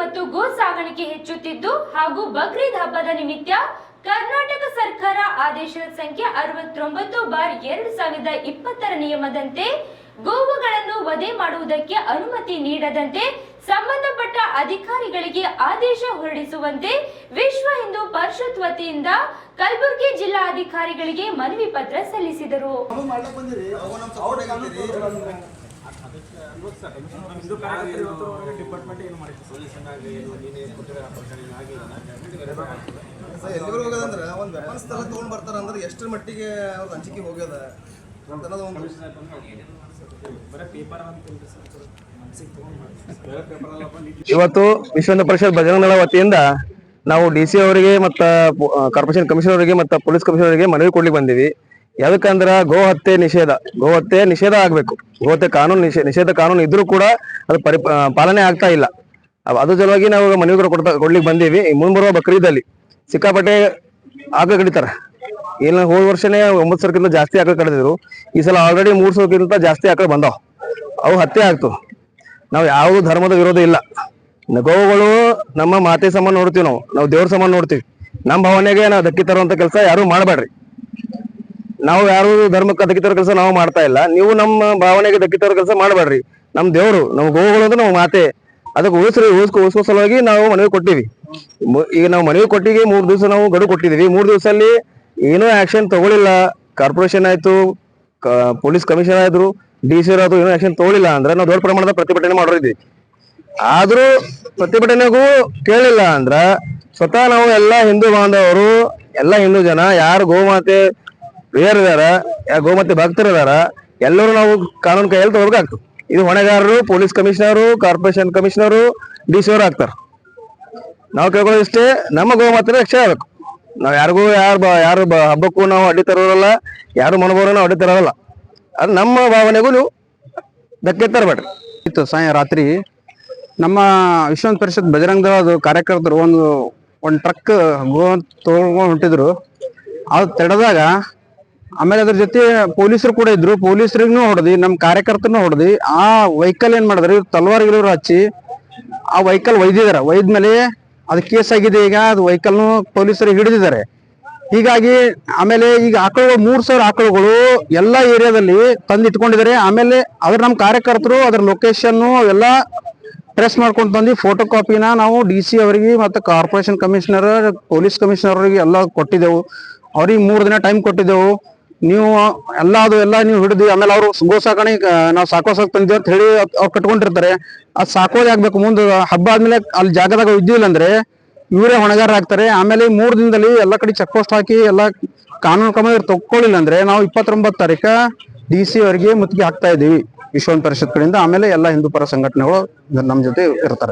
ಮತ್ತು ಗೋ ಸಾಗಾಣಿಕೆ ಹೆಚ್ಚುತ್ತಿದ್ದು ಹಾಗೂ ಬಕ್ರೀದ್ ಹಬ್ಬದ ನಿಮಿತ್ತ ಕರ್ನಾಟಕ ಸರ್ಕಾರ ಆದೇಶದ ಸಂಖ್ಯೆ ಅರವತ್ತೊಂಬತ್ತು ಬಾರ್ ಎರಡು ಸಾವಿರದ ಇಪ್ಪತ್ತರ ನಿಯಮದಂತೆ ಗೋವುಗಳನ್ನು ವಧೆ ಮಾಡುವುದಕ್ಕೆ ಅನುಮತಿ ನೀಡದಂತೆ ಸಂಬಂಧಪಟ್ಟ ಅಧಿಕಾರಿಗಳಿಗೆ ಆದೇಶ ಹೊರಡಿಸುವಂತೆ ವಿಶ್ವ ಹಿಂದೂ ಪರಿಷತ್ ವತಿಯಿಂದ ಕಲಬುರಗಿ ಜಿಲ್ಲಾ ಅಧಿಕಾರಿಗಳಿಗೆ ಮನವಿ ಪತ್ರ ಸಲ್ಲಿಸಿದರು. ಡಿಪಾರ್ಟ್ಮೆಂಟ್ ಒಂದು ವೆಪನ್ಸ್ ತರ ತಗೊಂಡ್ ಬರ್ತಾರ ಅಂದ್ರೆ ಎಷ್ಟರ ಮಟ್ಟಿಗೆ ಹಂಚಿಕೆ ಹೋಗ್ಯದ? ಅಂತ ಇವತ್ತು ವಿಶ್ವ ಪರಿಷತ್ ಬಜರಂಗ ದಳ ವತಿಯಿಂದ ನಾವು ಡಿ ಸಿ ಅವರಿಗೆ ಮತ್ತು ಕಾರ್ಪೊರೇಷನ್ ಕಮಿಷನರ್ ಅವರಿಗೆ ಮತ್ತು ಪೊಲೀಸ್ ಕಮಿಷನರ್ ಅವರಿಗೆ ಮನವಿ ಕೊಡ್ಲಿಕ್ಕೆ ಬಂದೀವಿ. ಯಾವ್ದಕ್ಕಂದ್ರ ಗೋ ಹತ್ಯೆ ನಿಷೇಧ. ಗೋ ಹತ್ಯೆ ನಿಷೇಧ ಆಗ್ಬೇಕು. ಗೋ ಹತ್ಯೆ ಕಾನೂನು ನಿಷೇ, ನಿಷೇಧ ಕಾನೂನು ಇದ್ರೂ ಕೂಡ ಅದು ಪರಿ ಪಾಲನೆ ಆಗ್ತಾ ಇಲ್ಲ. ಅದ್ರ ಸಲುವಾಗಿ ನಾವು ಮನವಿ ಕೊಡ್ತಾ ಕೊಡ್ಲಿಕ್ಕೆ ಬಂದೀವಿ. ಮುಂಬರುವ ಬಕ್ರೀದಲ್ಲಿ ಸಿಕ್ಕಾಪಟ್ಟೆ ಆಗ ಕಡಿತಾರ. ಏನ ಹೋದ ವರ್ಷನೇ ಒಂಬತ್ತು ಸಾವಿರಕ್ಕಿಂತ ಜಾಸ್ತಿ ಆಕಳ ಕಡಿದಿದ್ರು. ಈ ಸಲ ಆಲ್ರೆಡಿ ಮೂರು ಸಾವಿರಕ್ಕಿಂತ ಜಾಸ್ತಿ ಆಕಳು ಬಂದಾವ್. ಅವು ಹತ್ಯೆ ಆಗ್ತು. ನಾವು ಯಾವ ಧರ್ಮದ ವಿರೋಧ ಇಲ್ಲ. ಗೋವುಗಳು ನಮ್ಮ ಮಾತೆ ಸಮ ನೋಡ್ತೀವಿ ನಾವು. ನಾವು ದೇವ್ರ ಸಮ ನೋಡ್ತೀವಿ. ನಮ್ಮ ಭಾವನೆಗೆ ನಾವು ಧಕ್ಕಿ ತರುವಂತ ಕೆಲಸ ಯಾರು ಮಾಡಬೇಡ್ರಿ ನಾವು ಯಾರು ಧರ್ಮಕ್ಕೆ ದಕ್ಕಿತರ ಕೆಲಸ ನಾವು ಮಾಡ್ತಾ ಇಲ್ಲ. ನೀವು ನಮ್ಮ ಭಾವನೆಗೆ ದಕ್ಕಿತರ ಕೆಲಸ ಮಾಡಬೇಡ್ರಿ. ನಮ್ಮ ದೇವರು ನಮ್ ಗೋವುಗಳು ಅಂದ್ರೆ ನಮ್ಮ ಮಾತೆ. ಅದಕ್ಕೆ ಉಳಿಸ್ರಿ, ಉಳಿಸ್ಕೊ ಉಳಿಸೋ ಸಲುವಾಗಿ ನಾವು ಮನವಿ ಕೊಟ್ಟಿವಿ. ಈಗ ನಾವು ಮನವಿ ಕೊಟ್ಟಿಗೆ ಮೂರ್ ದಿವಸ ನಾವು ಗಡು ಕೊಟ್ಟಿದೀವಿ. ಮೂರ್ ದಿವಸಲ್ಲಿ ಏನೂ ಆಕ್ಷನ್ ತಗೊಳಿಲ್ಲ. ಕಾರ್ಪೊರೇಷನ್ ಆಯ್ತು ಪೊಲೀಸ್ ಕಮಿಷನರ್ ಆದ್ರು ಡಿ ಸಿ ಆದ್ರು ಏನೂ ಆಕ್ಷನ್ ತಗೊಳಿಲ್ಲ ಅಂದ್ರೆ ನಾವು ದೊಡ್ಡ ಪ್ರಮಾಣದ ಪ್ರತಿಭಟನೆ ಮಾಡಿದ್ವಿ ಆದ್ರೂ ಪ್ರತಿಭಟನೆಗೂ ಕೇಳಿಲ್ಲ ಅಂದ್ರ ಸ್ವತಃ ನಾವು ಎಲ್ಲ ಹಿಂದೂ ಬಾಂಧವರು, ಎಲ್ಲ ಹಿಂದೂ ಜನ, ಯಾರು ಗೋಮಾತೆ ಪ್ರಿಯರ್ ಇದಾರ ಗೋಮತಿ ಭಕ್ತರು ಇದಾರ, ಎಲ್ಲರೂ ನಾವು ಕಾನೂನು ಕೈಯಲ್ಲಿ ತಗೋಬೇಕಾಗ್ತದೆ. ಇದು ಹೊಣೆಗಾರರು, police commissioner, corporation commissioner, D C ಅವರು ಆಗ್ತಾರೆ. ನಾವು ಕೇಳ್ಕೊಳ್ಳೋದು ಇಷ್ಟೇ, ನಮ್ಮ ಗೋಮಾತ್ರ ರಕ್ಷಣೆ ಆಗಬೇಕು. ನಾವು ಯಾರಿಗೂ ಯಾರು ಯಾರು ಹಬ್ಬಕ್ಕೂ ನಾವು ಅಡ್ಡಿ ತರೋರಲ್ಲ, ಯಾರು ಮನೋಭಾವನ ನಾವು ಅಡ್ಡಿ ತರೋಲ್ಲ ಅದು ನಮ್ಮ ಭಾವನೆಗೂ ನೀವು ಧಕ್ಕೆ ತರಬೇಡ್ರಿ. ಇತ್ತು ಸಾಯ ರಾತ್ರಿ, ನಮ್ಮ ವಿಶ್ವಂತ ಪರಿಷತ್ ಬಜರಂಗ ದಳದ ಕಾರ್ಯಕರ್ತರು ಒಂದು ಒಂದು ಟ್ರಕ್ ಗೋ ತೊಗೊಂಡು ಹೊಂಟಿದ್ರು. ಅದು ತಡೆದಾಗ ಆಮೇಲೆ ಅದ್ರ ಜೊತೆ ಪೊಲೀಸರು ಕೂಡ ಇದ್ರು. ಪೊಲೀಸರಿಗೂ ಹೊಡೆದಿ ನಮ್ಮ ಕಾರ್ಯಕರ್ತರನ್ನು ಹೊಡೆದಿ. ಆ ವೆಹಿಕಲ್ ಏನ್ ಮಾಡಿದ್ರಿ ತಲವಾರ್ ಗಿಲವಾರ್ ಹಚ್ಚಿ ಆ ವೆಹಿಕಲ್ ಒಯ್ದಿದಾರೆ. ಒಯ್ದ್ಮೇಲೆ ಅದು ಕೇಸ್ ಆಗಿದೆ ಈಗ, ಅದು ವೆಹಿಕಲ್ನು ಪೊಲೀಸರು ಹಿಡಿದಿದ್ದಾರೆ ಹೀಗಾಗಿ ಆಮೇಲೆ ಈಗ ಆಕಳುಗಳು, ಮೂರ್ ಸಾವಿರ ಆಕಳುಗಳು ಎಲ್ಲಾ ಏರಿಯಾದಲ್ಲಿ ತಂದಿಟ್ಕೊಂಡಿದ್ದಾರೆ ಆಮೇಲೆ ಅದ್ರ ನಮ್ಮ ಕಾರ್ಯಕರ್ತರು ಅದ್ರ ಲೊಕೇಶನ್ ಎಲ್ಲ ಟ್ರೆಸ್ ಮಾಡ್ಕೊಂಡು ತಂದು ಫೋಟೋ ಕಾಪಿನ ನಾವು ಡಿ ಸಿ ಅವರಿಗೆ ಮತ್ತು ಕಾರ್ಪೊರೇಷನ್ ಕಮಿಷನರ್ ಪೊಲೀಸ್ ಕಮಿಷನರ್ ಅವರಿಗೆ ಎಲ್ಲ ಕೊಟ್ಟಿದ್ದೆವು. ಅವ್ರಿಗೆ ಮೂರು ದಿನ ಟೈಮ್ ಕೊಟ್ಟಿದ್ದೆವು. ನೀವು ಎಲ್ಲ ಅದು ಎಲ್ಲ ನೀವು ಹಿಡಿದು, ಆಮೇಲೆ ಅವರು ಗೋ ಸಾಕಣೆ ನಾವು ಸಾಕೋ ಸಾಕ್ ಅಂತ ಹೇಳಿ ಅವ್ರು ಕಟ್ಕೊಂಡಿರ್ತಾರೆ. ಅದು ಸಾಕೋದೇ ಆಗ್ಬೇಕು. ಮುಂದೆ ಹಬ್ಬ ಆದ್ಮೇಲೆ ಅಲ್ಲಿ ಜಾಗದಾಗ ಇದ್ದಿಲ್ಲ ಅಂದ್ರೆ ಇವರೇ ಹೊಣೆಗಾರ ಆಗ್ತಾರೆ. ಆಮೇಲೆ ಮೂರ್ ದಿನದಲ್ಲಿ ಎಲ್ಲ ಕಡೆ ಚೆಕ್ ಪೋಸ್ಟ್ ಹಾಕಿ ಎಲ್ಲ ಕಾನೂನು ಕ್ರಮ ತಗೊಳ್ಳಿಲ್ಲ ಅಂದ್ರೆ ನಾವು ಇಪ್ಪತ್ತೊಂಬತ್ತು ತಾರೀಕ ಡಿ ಸಿ ಅವರಿಗೆ ಮುತ್ತಿಗೆ ಹಾಕ್ತಾ ಇದೀವಿ ವಿಶ್ವ ಪರಿಷತ್ ಕಡೆಯಿಂದ. ಆಮೇಲೆ ಎಲ್ಲ ಹಿಂದೂ ಪರ ಸಂಘಟನೆಗಳು ನಮ್ಮ ಜೊತೆ ಇರ್ತಾರೆ.